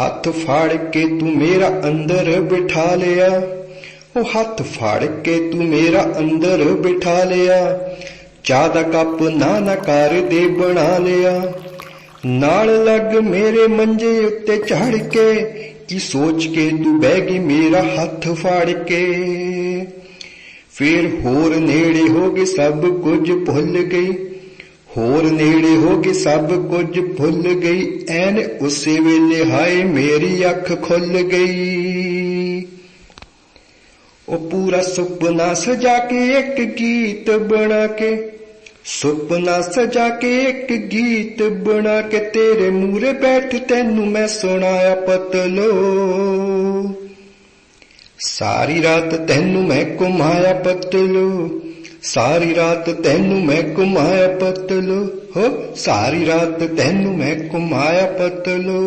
ਹੱਥ ਫਾੜ ਕੇ ਤੂੰ ਮੇਰਾ ਅੰਦਰ ਬਿਠਾ ਲਿਆ। ਉਹ ਹੱਥ ਫਾੜ ਕੇ ਤੂੰ ਮੇਰਾ ਅੰਦਰ ਬਿਠਾ ਲਿਆ। ਚਾਹ ਦਾ ਕੱਪ ਨਾ ਨਾ ਕਰ ਦੇ ਬਣਾ ਲਿਆ। ਨਾਲ ਲੱਗ ਮੇਰੇ ਮੰਜੇ ਉੱਤੇ ਚੜ ਕੇ, ਕੀ ਸੋਚ ਕੇ ਤੂੰ ਬਹਿ ਗਈ ਮੇਰਾ ਹੱਥ ਫਾੜ ਕੇ। ਫੇਰ ਹੋਰ ਨੇੜੇ ਹੋ ਗਏ ਸਭ ਕੁਝ ਭੁੱਲ ਗਈ। ਹੋਰ ਨੇੜੇ ਹੋ ਕੇ ਸਭ ਕੁਝ ਭੁੱਲ ਗਈ, ਐਨ ਉਸੇ ਵੇਲੇ ਹਾਏ ਮੇਰੀ ਅੱਖ ਖੁੱਲ ਗਈ। ਉਹ ਪੂਰਾ ਸੁਪਨਾ ਸਜਾ ਕੇ ਇੱਕ ਗੀਤ ਬਣਾ ਕੇ, ਸੁਪਨਾ ਸਜਾ ਕੇ ਇੱਕ ਗੀਤ ਬਣਾ ਕੇ, ਤੇਰੇ ਮੂਰੇ ਬੈਠ ਤੈਨੂੰ ਮੈਂ ਸੁਣਾਇਆ ਪਤਲੋ। ਸਾਰੀ ਰਾਤ ਤੈਨੂੰ ਮੈਂ ਘੁਮਾਇਆ ਪਤਲੋ। ਸਾਰੀ ਰਾਤ ਤੈਨੂੰ ਮੈਂ ਘੁਮਾਇਆ ਪਤਲੋ ਹੋ ਸਾਰੀ ਰਾਤ ਤੈਨੂੰ ਮੈਂ ਘੁਮਾਇਆ ਪਤਲੋ।